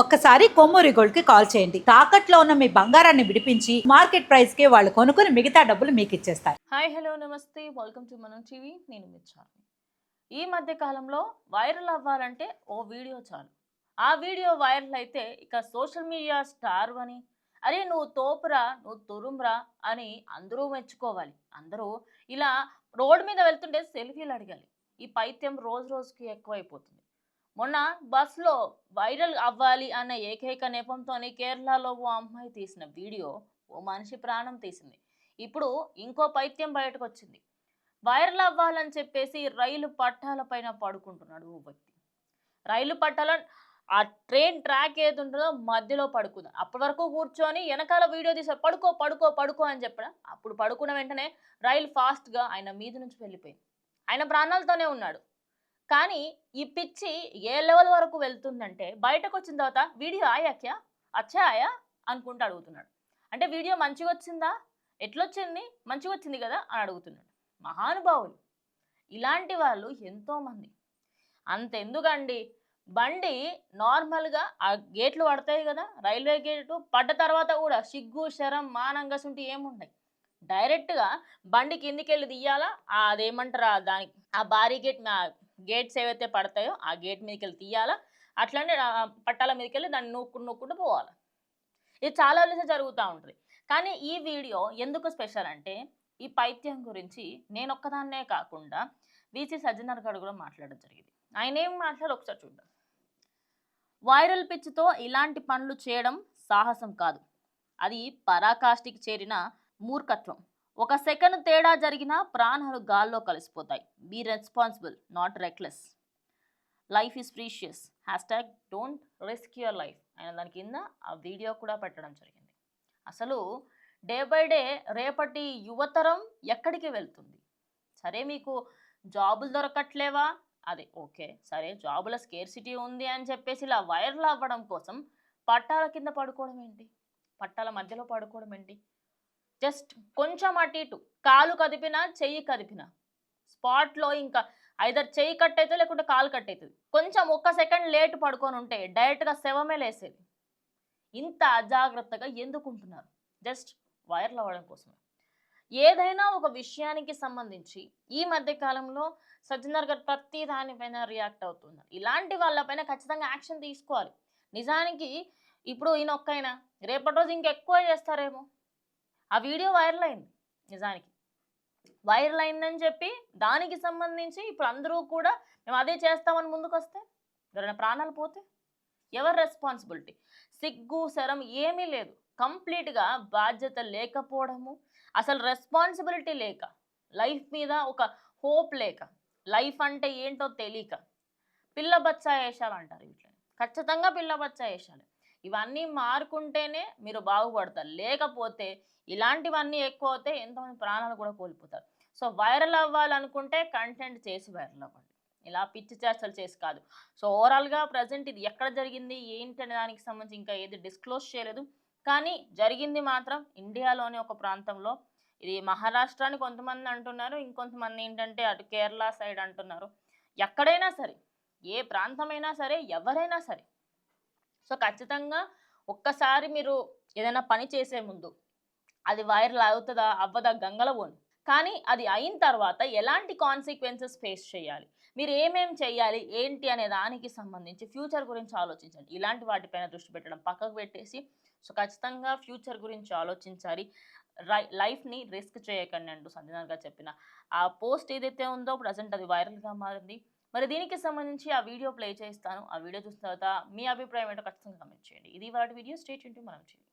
ఒక్కసారి కొమ్మూరి గోల్డ్కి కాల్ చేయండి. తాకట్లో ఉన్న మీ బంగారాన్ని విడిపించి మార్కెట్ ప్రైస్కి వాళ్ళు కొనుక్కుని మిగతా డబ్బులు మీకు ఇచ్చేస్తారు. హాయ్ హలో నమస్తే. Welcome to Manam TV. నేను మిచ్చాను ఈ మధ్య కాలంలో వైరల్ అవ్వాలంటే ఓ వీడియో చాలు. ఆ వీడియో వైరల్ అయితే ఇక సోషల్ మీడియా స్టార్ అని అరే నువ్వు తోపురా నువ్వు తురుమ్రా అని అందరూ మెచ్చుకోవాలి. అందరూ ఇలా రోడ్డు మీద వెళ్తుంటే సెల్ఫీలు అడగాలి. ఈ పైత్యం రోజు రోజుకి ఎక్కువైపోతుంది. మొన్న బస్లో వైరల్ అవ్వాలి అన్న ఏకైక నెపంతోని కేరళలో ఓ అమ్మాయి తీసిన వీడియో ఓ మనిషి ప్రాణం తీసింది. ఇప్పుడు ఇంకో పైత్యం బయటకు వచ్చింది వైరల్ అవ్వాలని చెప్పేసి రైలు పట్టాలపైన పడుకుంటున్నాడు ఓ వ్యక్తి. రైలు పట్టాల ఆ ట్రైన్ ట్రాక్ ఏది ఉంటుందో మధ్యలో పడుకుంది. అప్పటి వరకు కూర్చొని వెనకాల వీడియో తీసారు పడుకో పడుకో పడుకో అని చెప్పడం అప్పుడు పడుకున్న వెంటనే రైలు ఫాస్ట్గా ఆయన మీద నుంచి వెళ్ళిపోయింది. ఆయన ప్రాణాలతోనే ఉన్నాడు. కానీ ఈ పిచ్చి ఏ లెవెల్ వరకు వెళ్తుందంటే బయటకు వచ్చిన తర్వాత వీడియో ఆయా క్యా అచ్చా ఆయా? అనుకుంటూ అడుగుతున్నాడు. అంటే వీడియో మంచిగా వచ్చిందా? ఎట్లొచ్చింది? మంచిగా వచ్చింది కదా? అని అడుగుతున్నాడు. మహానుభావులు. ఇలాంటి వాళ్ళు ఎంతోమంది. అంతెందుకండి? బండి నార్మల్గా ఆ గేట్లు పడతాయి కదా? రైల్వే గేటు పడ్డ తర్వాత కూడా సిగ్గు శరం మానంగా సుంటి ఏముండయి. డైరెక్ట్గా బండి కిందికి వెళ్ళి తీయాలా అదేమంటారు దానికి? ఆ భారీ గేట్ గేట్స్ ఏవైతే పడతాయో ఆ గేట్ మీదకి వెళ్ళి తీయాలా? అట్లనే పట్టాల మీదకి వెళ్ళి దాన్ని నూక్కుంటూ నూక్కుంటూ పోవాలి? ఇది చాలా రోజులు జరుగుతూ ఉంటుంది. కానీ ఈ వీడియో ఎందుకు స్పెషల్ అంటే ఈ పైత్యం గురించి నేను ఒక్కదాన్నే కాకుండా వీసీ సజ్జనర్ గారు కూడా మాట్లాడడం జరిగింది. ఆయన ఏం మాట్లాడారు ఒకసారి చూద్దాం. వైరల్ పిచ్తో ఇలాంటి పనులు చేయడం సాహసం కాదు. అది పరాకాష్ఠికి చేరిన మూర్ఖత్వం. ఒక సెకండ్ తేడా జరిగినా ప్రాణాలు గాల్లో కలిసిపోతాయి. Be responsible not reckless. Life is precious. Hashtag don't risk your life ఆయన దాని కింద ఆ వీడియో కూడా పెట్టడం జరిగింది. అసలు డే బై డే రేపటి యువతరం ఎక్కడికి వెళ్తుంది? సరే మీకు జాబులు దొరకట్లేవా? అదే ఓకే సరే జాబుల స్కేర్సిటీ ఉంది అని చెప్పేసి ఇలా వైరల్ అవ్వడం కోసం పట్టాల కింద పడుకోవడం ఏంటి? పట్టాల మధ్యలో పడుకోవడం ఏంటి? జస్ట్ కొంచెం అటు ఇటు కాలు కదిపినా చెయ్యి కదిపినా. స్పాట్లో ఇంకా ఐదర్ చెయ్యి కట్ అవుతుంది లేకుంటే కాలు కట్ అవుతుంది కొంచెం ఒక్క సెకండ్ లేట్ పడుకొని ఉంటే డైరెక్ట్గా శవమే లేసేది. ఇంత అజాగ్రత్తగా ఎందుకుంటున్నారు? జస్ట్ వైరల్ అవ్వడం కోసమే. ఏదైనా ఒక విషయానికి సంబంధించి ఈ మధ్య కాలంలో సజ్జనర్ గారు ప్రతి దానిపైన రియాక్ట్ అవుతున్నారు. ఇలాంటి వాళ్ళపైన ఖచ్చితంగా యాక్షన్ తీసుకోవాలి. నిజానికి ఇప్పుడు ఈయన ఒక్కైనా రేపటి రోజు ఇంకెక్కువ చేస్తారేమో? ఆ వీడియో వైరల్ అయింది నిజానికి. వైరల్ అయిందని చెప్పి దానికి సంబంధించి ఇప్పుడు అందరూ కూడా మేము అదే చేస్తామని ముందుకు వస్తే ఎవరైనా ప్రాణాలు పోతే ఎవరు రెస్పాన్సిబిలిటీ సిగ్గు శరం ఏమీ లేదు. కంప్లీట్గా బాధ్యత లేకపోవడము అసలు రెస్పాన్సిబిలిటీ లేక లైఫ్ మీద ఒక హోప్ లేక లైఫ్ అంటే ఏంటో తెలియక పిల్ల బచ్చా వేషాలు అంటారు వీటిని. ఖచ్చితంగా పిల్ల బచ్చా వేషాలు. ఇవన్నీ మారుకుంటేనే మీరు బాగుపడతారు. లేకపోతే ఇలాంటివన్నీ ఎక్కువ అవుతే ఎంతోమంది ప్రాణాలు కూడా కోల్పోతారు. సో వైరల్ అవ్వాలనుకుంటే కంటెంట్ చేసి వైరల్ అవ్వండి. ఇలా పిచ్చి చేష్టలు చేసి కాదు. సో ఓవరాల్గా ప్రజెంట్ ఇది ఎక్కడ జరిగింది ఏంటి దానికి సంబంధించి ఇంకా ఏది డిస్క్లోజ్ చేయలేదు. కానీ జరిగింది మాత్రం ఇండియాలోని ఒక ప్రాంతంలో. ఇది మహారాష్ట్రాని కొంతమంది అంటున్నారు ఇంకొంతమంది ఏంటంటే అటు కేరళ సైడ్ అంటున్నారు. ఎక్కడైనా సరే ఏ ప్రాంతమైనా సరే ఎవరైనా సరే సో ఖచ్చితంగా ఒక్కసారి మీరు ఏదైనా పని చేసే ముందు అది వైరల్ అవుతుందా అవ్వదా గంగలవోను కానీ అది అయిన తర్వాత ఎలాంటి కాన్సిక్వెన్సెస్ ఫేస్ చేయాలి? మీరు ఏమేం చేయాలి? ఏంటి అనే దానికి సంబంధించి ఫ్యూచర్ గురించి ఆలోచించండి. ఇలాంటి వాటిపైన దృష్టి పెట్టడం పక్కకు పెట్టేసి సో ఖచ్చితంగా ఫ్యూచర్ గురించి ఆలోచించాలి. రై లైఫ్ని రిస్క్ చేయకండి అంటూ సంజనాగా చెప్పిన. ఆ పోస్ట్ ఏదైతే ఉందో ప్రజెంట్ అది వైరల్గా మారింది. మరి దీనికి సంబంధించి ఆ వీడియో ప్లే చేస్తాను. ఆ వీడియో చూసిన తర్వాత మీ అభిప్రాయం ఏంటో ఖచ్చితంగా కమెంట్ చేయండి. ఇది వాటి వీడియో. స్టేట్ ఇంటూ మనం చేయండి.